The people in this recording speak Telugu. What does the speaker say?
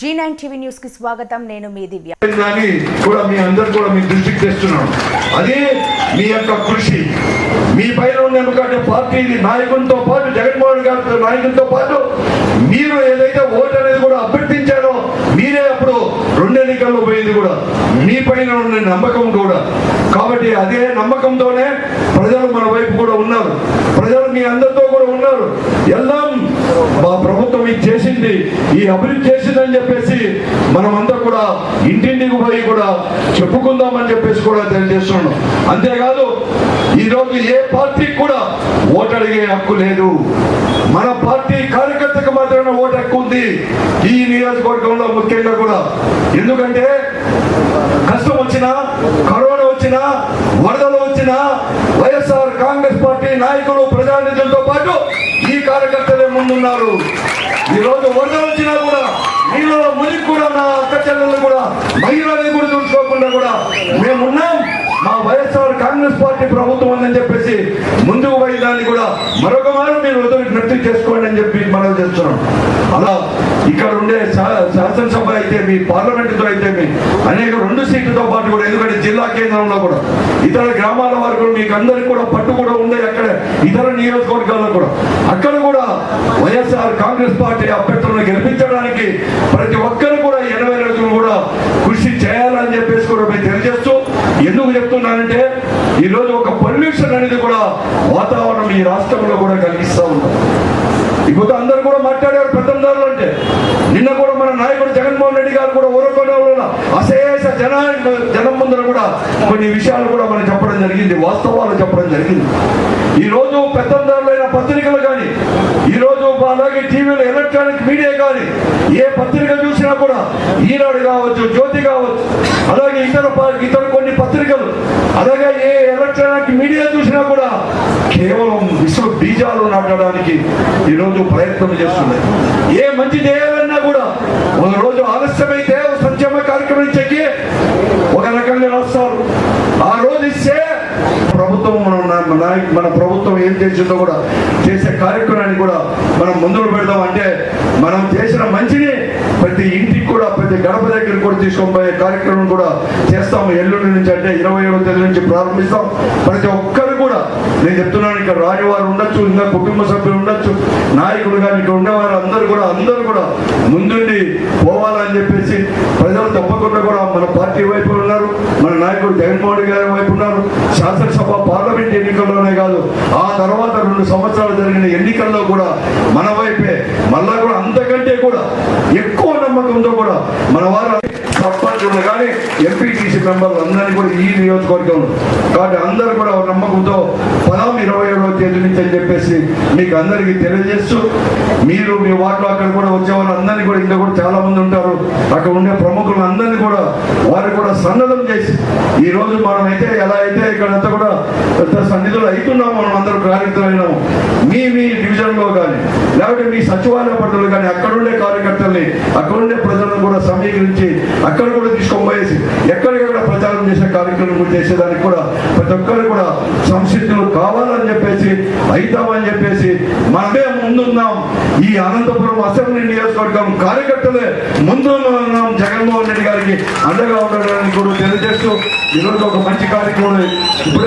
జీ నైన్ టీవీ న్యూస్కి స్వాగతం. నేను మీ దివ్య. కూడా మీ అందరు కూడా మీ దృష్టికి తెస్తున్నాను అదే మీ యొక్క కృషి. మీ పైన ఉన్న ఎందుకంటే పార్టీ నాయకులతో పాటు జగన్మోహన్ గారి నాయకులతో పాటు మీరు ఏదైతే ఓటు అనేది కూడా అభ్యర్థించారో మీరే అప్పుడు రెండు ఎన్నికల్లో పోయింది కూడా. మీ పైన ఉన్న నమ్మకం కూడా. కాబట్టి అదే నమ్మకంతోనే ప్రజలు మన వైపు కూడా ఉన్నారు. ప్రజలు మీ అందరితో కూడా ఉన్నారు. ఎలా మా ప్రభుత్వం ఇది చేసింది ఈ అభివృద్ధి చేసిందని చెప్పేసి మనమంతా కూడా ఇంటింటికి పోయి కూడా చెప్పుకుందామని చెప్పేసి కూడా తెలియజేస్తున్నాం అంతేకాదు ఈరోజు ఏ పార్టీకి కూడా ఓటు అడిగే హక్కు లేదు. మన పార్టీ కార్యకర్తకు మాత్రమే ఓటు హక్కు ఉంది. ఈ నియోజకవర్గంలో ముఖ్యంగా కూడా. ఎందుకంటే కష్టం వచ్చినా కరోనా వచ్చినా వరదలు వచ్చినా వైఎస్ఆర్ కాంగ్రెస్ పార్టీ నాయకులు ప్రజానిధులతో పాటు ఈ ఉన్నారు. ఈరోజు ఈ రోజు వరదలు వచ్చినా కూడా మీలో మునికి కూడా నా అక్క చెల్లెలు కూడా మహిళలని కూడా చూసుకోకుండా కూడా మేమున్నాం. మా వైఎస్ఆర్ కాంగ్రెస్ పార్టీ ప్రభుత్వం ఉందని చెప్పేసి ముందుకు పోయి కూడా మరొక మారు మీరు వదిలి నృత్యం చేసుకోండి అని చెప్పి మనం చేస్తున్నాం. అలా ఇక్కడ ఉండే శాసనసభ అయితే మీ పార్లమెంటుతో అయితే మీ అనేక రెండు సీట్లతో పాటు కూడా ఎందుకంటే జిల్లా కేంద్రంలో కూడా ఇతర గ్రామాల వరకు మీకు అందరికి కూడా పట్టు కూడా ఉంది అక్కడ ఇతర నియోజకవర్గాల్లో కూడా అక్కడ కూడా వైఎస్ఆర్ కాంగ్రెస్ పార్టీ అభ్యర్థులను గెలిపించడానికి ప్రతి ఒక్కరు కూడా ఎనభై రోజులు కూడా కృషి చేయాలని చెప్పేసి కూడా మేము తెలియజేస్తూ ఎందుకు చెప్తున్నానంటే ఈరోజు ఒక పొల్యూషన్ అనేది కూడా వాతావరణం ఈ రాష్ట్రంలో కూడా కలిగిస్తూ ఉంటాం ఇప్పుడు అందరూ కూడా మాట్లాడారు పెద్దందారులు అంటే నిన్న కూడా మన నాయకుడు జగన్మోహన్ రెడ్డి గారు కూడా ఊరకొండ అశేష జన జనం ముందర కూడా కొన్ని విషయాలు కూడా మనం చెప్పడం జరిగింది వాస్తవాలు చెప్పడం జరిగింది. ఈ రోజు పెద్దందారులైన పత్రికలు కానీ అలాగే టీవీలో ఎలక్ట్రానిక్ మీడియా కానీ ఏ పత్రిక చూసినా కూడా ఈనాడు కావచ్చు జ్యోతి కావచ్చు అలాగే ఇతర ఇతర కొన్ని పత్రికలు అలాగే ఏ ఎలక్ట్రానిక్ మీడియా చూసినా కూడా కేవలం విశ్వ బీజాలు నాటడానికి ఈరోజు ప్రయత్నం చేస్తున్నాయి. ఏ మంచి చేయాలన్నా కూడా ఒక రోజు ఆలస్యమైతే సంక్షేమ కార్యక్రమం చెక్కి ఒక రకంగా రాస్తారు ఆ రోజు ఇస్తే ప్రభుత్వం మనం మన నాయక- మన ప్రభుత్వం ఏం చేసిందో కూడా చేసే కార్యక్రమాన్ని కూడా మనం ముందుకు పెడదాం. అంటే మనం చేసిన మంచిని ప్రతి ఇంటికి కూడా ప్రతి గడప దగ్గర కూడా తీసుకొని పోయే కార్యక్రమం కూడా చేస్తాము. ఎల్లుండి నుంచి అంటే ఇరవై ఏడవ తేదీ నుంచి ప్రారంభిస్తాం. ప్రతి ఒక్కరు కూడా నేను చెప్తున్నాను ఇక్కడ రానివారు ఉండొచ్చు ఇంకా కుటుంబ సభ్యులు ఉండొచ్చు నాయకులు కానీ ఇక్కడ ఉండేవారు అందరూ కూడా అందరూ కూడా ముందుండి పోవాలని చెప్పేసి ప్రజలు తప్పకుండా కూడా మన పార్టీ వైపు ఉన్నారు. మన నాయకుడు జగన్మోహన్ గారి వైపు శాసనసభ పార్లమెంట్ ఎన్నికల్లోనే కాదు ఆ తర్వాత రెండు సంవత్సరాలు జరిగిన ఎన్నికల్లో కూడా మన వైపే మళ్ళా కూడా అంతకంటే కూడా ఎక్కువ నమ్మకంతో కూడా మన వారు సర్పంచులు కానీ ఎంపీటీసీ మెంబర్లు అందరినీ కూడా ఈ నియోజకవర్గంలో కాబట్టి అందరూ కూడా నమ్మకంతో నుంచి అని చెప్పేసి మీకు అందరికీ తెలియజేస్తూ మీరు మీ వాటిలో అక్కడ కూడా వచ్చే వాళ్ళందరినీ కూడా ఇంకా కూడా చాలా మంది ఉంటారు. అక్కడ ఉండే ప్రముఖులు అందరినీ కూడా వారు కూడా సన్నదం చేసి ఈ రోజు మనం అయితే ఎలా అయితే ఇక్కడంతా కూడా పెద్ద సన్నిధులు అవుతున్నాం మనం అందరూ కార్యక్రమైనాము మీ మీ డివిజన్లో కానీ లేకపోతే మీ సచివాలయ పట్టులు కానీ అక్కడ ఉండే కార్యకర్తల్ని అక్కడ ఉండే ప్రజలను కూడా సమీకరించి అక్కడ కూడా తీసుకొని పోయేసి ఎక్కడికక్కడ ప్రచారం చేసే కార్యక్రమం చేసేదానికి కూడా ప్రతి ఒక్కరు కూడా సంసిద్ధులు కావాలని చెప్పేసి అవుతామని చెప్పేసి మనమే ముందున్నాం. ఈ అనంతపురం అసెంబ్లీ నియోజకవర్గం కార్యకర్తలే ముందు ఉన్నాం జగన్మోహన్ రెడ్డి గారికి అండగా ఉండడానికి కూడా తెలియజేస్తూ ఈరోజు ఒక మంచి కార్యక్రమం ఇప్పుడే